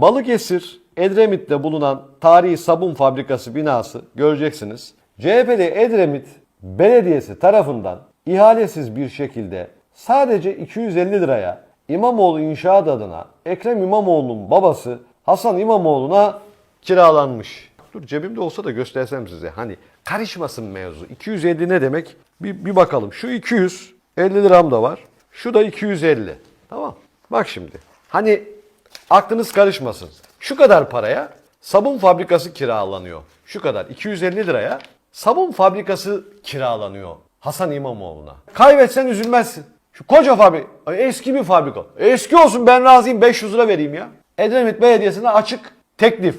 Balıkesir, Edremit'te bulunan tarihi sabun fabrikası binası göreceksiniz. CHP'li Edremit Belediyesi tarafından ihalesiz bir şekilde sadece 250 liraya İmamoğlu İnşaat adına Ekrem İmamoğlu'nun babası Hasan İmamoğlu'na kiralanmış. Dur cebimde olsa da göstersem size. Hani karışmasın mevzu. 250 ne demek? Bir, bir bakalım. Şu 200, 50 liram da var. Şu da 250. Tamam. Bak şimdi. Hani aklınız karışmasın. Şu kadar paraya sabun fabrikası kiralanıyor. Şu kadar 250 liraya sabun fabrikası kiralanıyor Hasan İmamoğlu'na. Kaybetsen üzülmezsin. Şu koca fabrika, eski bir fabrika. Eski olsun ben razıyım 500 lira vereyim ya. Edremit Belediyesi'ne açık teklif.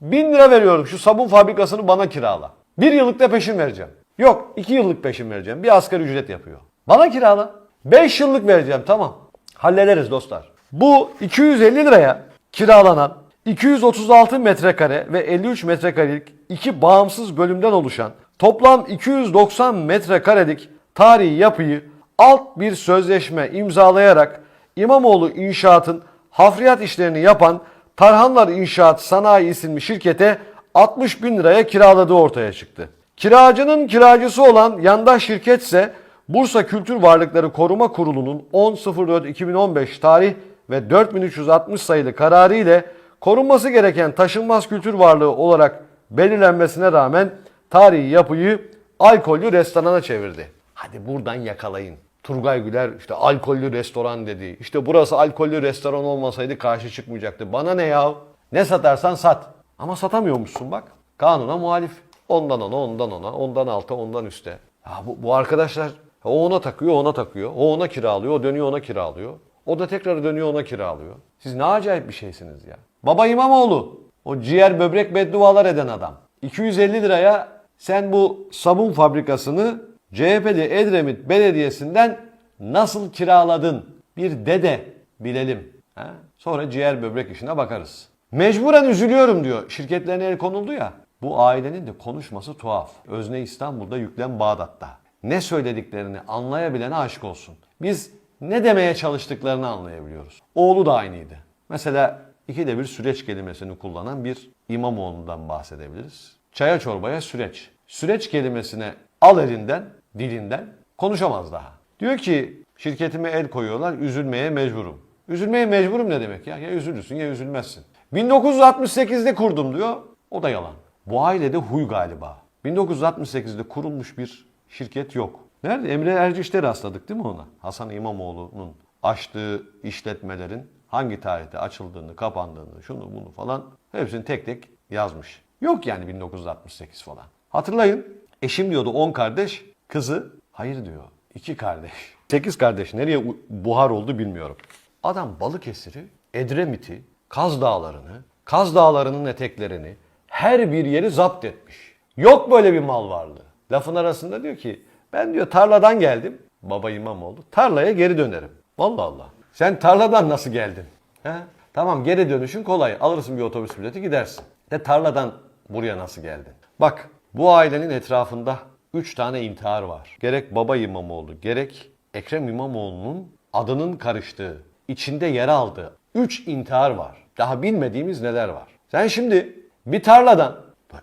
1000 lira veriyorum şu sabun fabrikasını bana kirala. Bir yıllık da peşin vereceğim. Yok iki yıllık peşin vereceğim. Bir asgari ücret yapıyor. Bana kirala. 5 yıllık vereceğim tamam. Hallederiz dostlar. Bu 250 liraya kiralanan 236 metrekare ve 53 metrekarelik iki bağımsız bölümden oluşan toplam 290 metrekarelik tarihi yapıyı alt bir sözleşme imzalayarak İmamoğlu İnşaat'ın hafriyat işlerini yapan Tarhanlar İnşaat Sanayi isimli şirkete 60 bin liraya kiraladığı ortaya çıktı. Kiracının kiracısı olan yandaş şirketse Bursa Kültür Varlıkları Koruma Kurulu'nun 10.04.2015 tarih ve 4360 sayılı kararı ile korunması gereken taşınmaz kültür varlığı olarak belirlenmesine rağmen tarihi yapıyı alkollü restorana çevirdi. Hadi buradan yakalayın. Turgay Güler işte alkollü restoran dedi. İşte burası alkollü restoran olmasaydı karşı çıkmayacaktı. Bana ne ya? Ne satarsan sat. Ama satamıyormuşsun bak. Kanuna muhalif. Ondan ona, ondan ona, ondan alta, ondan üste. Ya bu, bu arkadaşlar o ona takıyor, ona takıyor. O ona kiralıyor, o dönüyor ona kiralıyor. O da tekrar dönüyor ona kiralıyor. Siz ne acayip bir şeysiniz ya. Baba İmamoğlu, o ciğer böbrek beddualar eden adam. 250 liraya sen bu sabun fabrikasını CHP'li Edremit Belediyesi'nden nasıl kiraladın? Bir dede bilelim. Ha? Sonra ciğer böbrek işine bakarız. Mecburen üzülüyorum diyor. Şirketlerine el konuldu ya. Bu ailenin de konuşması tuhaf. Özne İstanbul'da yüklem Bağdat'ta. Ne söylediklerini anlayabilene aşık olsun. Biz ne demeye çalıştıklarını anlayabiliyoruz. Oğlu da aynıydı. Mesela ikide bir süreç kelimesini kullanan bir İmamoğlu'ndan bahsedebiliriz. Çaya çorbaya süreç. Süreç kelimesine al elinden, dilinden konuşamaz daha. Diyor ki şirketime el koyuyorlar, üzülmeye mecburum. Üzülmeye mecburum ne demek ya? Ya üzülürsün ya üzülmezsin. 1968'de kurdum diyor. O da yalan. Bu ailede huy galiba. 1968'de kurulmuş bir şirket yok. Nerede? Emre Erciş'te rastladık değil mi ona? Hasan İmamoğlu'nun açtığı işletmelerin hangi tarihte açıldığını, kapandığını, şunu bunu falan hepsini tek tek yazmış. Yok yani 1968 falan. Hatırlayın. Eşim diyordu 10 kardeş, kızı hayır diyor 2 kardeş. 8 kardeş nereye buhar oldu bilmiyorum. Adam Balıkesir'i, Edremit'i, Kaz Dağları'nı, Kaz Dağları'nın eteklerini her bir yeri zapt etmiş. Yok böyle bir mal varlığı. Lafın arasında diyor ki ben diyor tarladan geldim. Baba İmamoğlu. Tarlaya geri dönerim. Vallahi Allah. Sen tarladan nasıl geldin? He? Tamam geri dönüşün kolay. Alırsın bir otobüs bileti gidersin. De tarladan buraya nasıl geldin? Bak bu ailenin etrafında 3 tane intihar var. Gerek baba İmamoğlu gerek Ekrem İmamoğlu'nun adının karıştığı, içinde yer aldığı 3 intihar var. Daha bilmediğimiz neler var. Sen şimdi bir tarladan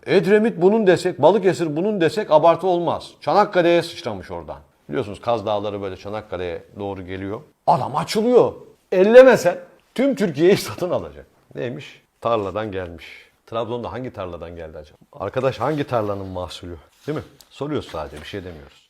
Edremit bunun desek, Balıkesir bunun desek abartı olmaz. Çanakkale'ye sıçramış oradan. Biliyorsunuz Kaz Dağları böyle Çanakkale'ye doğru geliyor. Adam açılıyor. Ellemesen tüm Türkiye'yi satın alacak. Neymiş? Tarladan gelmiş. Trabzon'da hangi tarladan geldi acaba? Arkadaş hangi tarlanın mahsulü? Değil mi? Soruyoruz sadece bir şey demiyoruz.